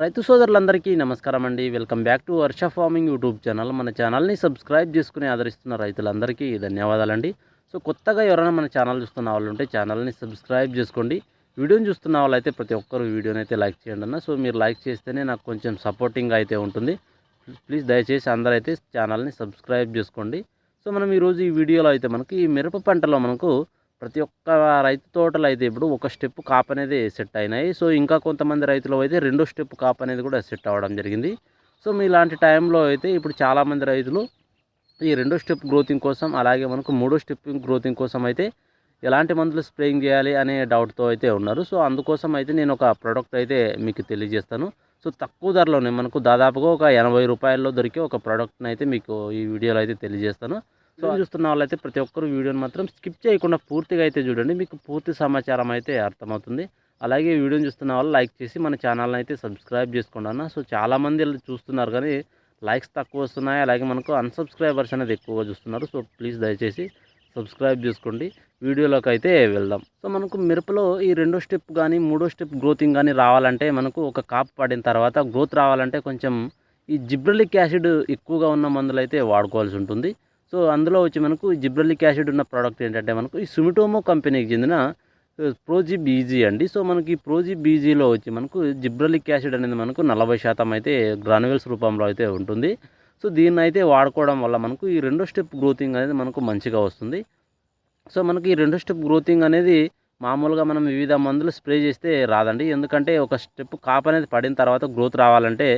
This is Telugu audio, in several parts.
రైతు సోదరులందరికీ నమస్కారం అండి. Welcome back to Varsha farming YouTube channel. మన ఛానల్ని సబ్స్క్రైబ్ చేసుకుని ఆదరిస్తున్న రైతులందరికీ ధన్యవాదాలండి. సో కొత్తగా ఎవరైనా మన ఛానల్ చూస్తున్న వాళ్ళు ఉంటే ఛానల్ని సబ్స్క్రైబ్ చేసుకోండి. వీడియోని చూస్తున్న వాళ్ళైతే ప్రతి ఒక్కరు వీడియోని అయితే లైక్ చేయండి అన్న. సో మీరు లైక్ చేస్తేనే నాకు కొంచెం సపోర్టింగ్ అయితే ఉంటుంది. ప్లీజ్ దయచేసి అందరైతే ఛానల్ని సబ్స్క్రైబ్ చేసుకోండి. సో మనం ఈరోజు ఈ వీడియోలో అయితే మనకి ఈ మిరప పంటలో మనకు ప్రతి ఒక్క రైతు తోటలు అయితే ఇప్పుడు ఒక స్టెప్ కాప్ అనేది సెట్ అయినాయి. సో ఇంకా కొంతమంది రైతులు అయితే రెండో స్టెప్ కాప్ అనేది కూడా సెట్ అవ్వడం జరిగింది. సో మీ ఇలాంటి టైంలో అయితే ఇప్పుడు చాలామంది రైతులు ఈ రెండో స్టెప్ గ్రోతింగ్ కోసం అలాగే మనకు మూడో స్టెప్ గ్రోతింగ్ కోసం అయితే ఎలాంటి మందులు స్ప్రేయింగ్ చేయాలి అనే డౌట్తో అయితే ఉన్నారు. సో అందుకోసం అయితే నేను ఒక ప్రోడక్ట్ అయితే మీకు తెలియజేస్తాను. సో తక్కువ ధరలోనే మనకు దాదాపుగా ఒక ఎనభై రూపాయల్లో దొరికే ఒక ప్రోడక్ట్ని అయితే మీకు ఈ వీడియోలో అయితే తెలియజేస్తాను. సో చూస్తున్న వాళ్ళైతే ప్రతి ఒక్కరు వీడియోని మాత్రం స్కిప్ చేయకుండా పూర్తిగా అయితే చూడండి. మీకు పూర్తి సమాచారం అయితే అర్థమవుతుంది. అలాగే వీడియోని చూస్తున్న వాళ్ళు లైక్ చేసి మన ఛానల్ని అయితే సబ్స్క్రైబ్ చేసుకోండి అన్న. సో చాలామంది చూస్తున్నారు కానీ లైక్స్ తక్కువ వస్తున్నాయి. అలాగే మనకు అన్సబ్స్క్రైబర్స్ అనేది ఎక్కువగా చూస్తున్నారు. సో ప్లీజ్ దయచేసి సబ్స్క్రైబ్ చేసుకోండి. వీడియోలోకి అయితే వెళ్దాం. సో మనకు మిరపలో ఈ రెండో స్టెప్ కానీ మూడో స్టెప్ గ్రోతింగ్ కానీ రావాలంటే మనకు ఒక కాపు పడిన తర్వాత గ్రోత్ రావాలంటే కొంచెం ఈ జిబ్రలిక్ యాసిడ్ ఎక్కువగా ఉన్న మందులు అయితే వాడుకోవాల్సి ఉంటుంది. సో అందులో వచ్చి మనకు జిబ్రలిక్ యాసిడ్ ఉన్న ప్రోడక్ట్ ఏంటంటే మనకు ఈ సుమిటోమో కంపెనీకి చెందిన ప్రోజీ బీజీ అండి. సో మనకి ప్రోజీ బీజీలో వచ్చి మనకు జిబ్రలిక్ యాసిడ్ అనేది మనకు నలభై శాతం అయితే గ్రానువల్స్ రూపంలో అయితే ఉంటుంది. సో దీన్ని అయితే వాడుకోవడం వల్ల మనకు ఈ రెండో స్టెప్ గ్రోతింగ్ అనేది మనకు మంచిగా వస్తుంది. సో మనకి ఈ రెండో స్టెప్ గ్రోతింగ్ అనేది మామూలుగా మనం వివిధ మందులు స్ప్రే చేస్తే రాదండి. ఎందుకంటే ఒక స్టెప్ కాప్ అనేది పడిన తర్వాత గ్రోత్ రావాలంటే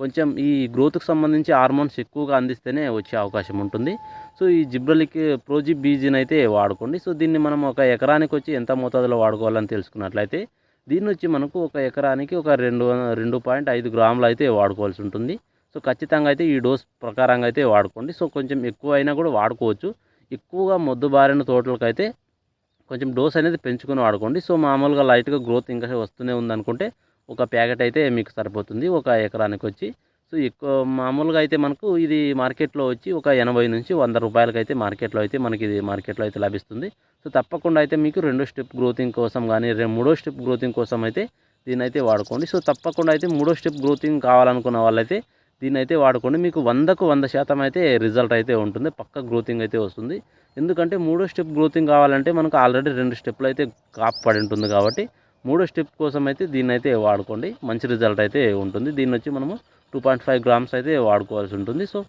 కొంచెం ఈ గ్రోత్కి సంబంధించి హార్మోన్స్ ఎక్కువగా అందిస్తేనే వచ్చే అవకాశం ఉంటుంది. సో ఈ జిబ్రలిక్ ప్రోజీ బీజీని అయితే వాడుకోండి. సో దీన్ని మనం ఒక ఎకరానికి వచ్చి ఎంత మోతాదులో వాడుకోవాలని తెలుసుకున్నట్లయితే దీన్ని వచ్చి మనకు ఒక ఎకరానికి ఒక రెండు రెండు పాయింట్ ఐదు గ్రాములు అయితే వాడుకోవాల్సి ఉంటుంది. సో ఖచ్చితంగా అయితే ఈ డోస్ ప్రకారంగా అయితే వాడుకోండి. సో కొంచెం ఎక్కువ అయినా కూడా వాడుకోవచ్చు. ఎక్కువగా మొద్దు బారిన తోటలకైతే కొంచెం డోస్ అనేది పెంచుకొని వాడుకోండి. సో మామూలుగా లైట్గా గ్రోత్ ఇంకా వస్తూనే ఉందనుకుంటే ఒక ప్యాకెట్ అయితే మీకు సరిపోతుంది ఒక ఎకరానికి వచ్చి సో ఎక్కువ మామూలుగా అయితే మనకు ఇది మార్కెట్లో వచ్చి ఒక ఎనభై నుంచి వంద రూపాయలకైతే మార్కెట్లో అయితే మనకి ఇది మార్కెట్లో అయితే లభిస్తుంది. సో తప్పకుండా అయితే మీకు రెండో స్టెప్ గ్రోతింగ్ కోసం కానీ మూడో స్టెప్ గ్రోతింగ్ కోసం అయితే దీని అయితే వాడుకోండి. సో తప్పకుండా అయితే మూడో స్టెప్ గ్రోతింగ్ కావాలనుకున్న వాళ్ళైతే దీన్ని అయితే వాడుకోండి. మీకు వందకు వంద శాతం అయితే రిజల్ట్ అయితే ఉంటుంది పక్క గ్రోతింగ్ అయితే వస్తుంది. ఎందుకంటే మూడో స్టెప్ గ్రోతింగ్ కావాలంటే మనకు ఆల్రెడీ రెండు స్టెప్లు అయితే కాప్ పడి ఉంటుంది కాబట్టి మూడో స్టెప్ కోసం అయితే దీన్ని అయితే వాడుకోండి. మంచి రిజల్ట్ అయితే ఉంటుంది. దీన్ని వచ్చి మనము టూ పాయింట్ ఫైవ్ గ్రామ్స్ అయితే వాడుకోవాల్సి ఉంటుంది. సో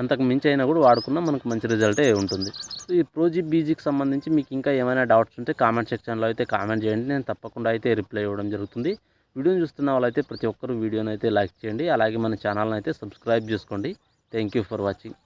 అంతకు మించి అయినా కూడా వాడుకున్నా మనకు మంచి రిజల్టే ఉంటుంది. సో ఈ ప్రోజీ బీజీకి సంబంధించి మీకు ఇంకా ఏమైనా డౌట్స్ ఉంటే కామెంట్ సెక్షన్లో అయితే కామెంట్ చేయండి. నేను తప్పకుండా అయితే రిప్లై ఇవ్వడం జరుగుతుంది. వీడియోని చూస్తున్న వాళ్ళైతే ప్రతి ఒక్కరు వీడియోని అయితే లైక్ చేయండి. అలాగే మన ఛానల్ని అయితే సబ్స్క్రైబ్ చేసుకోండి. Thank for watching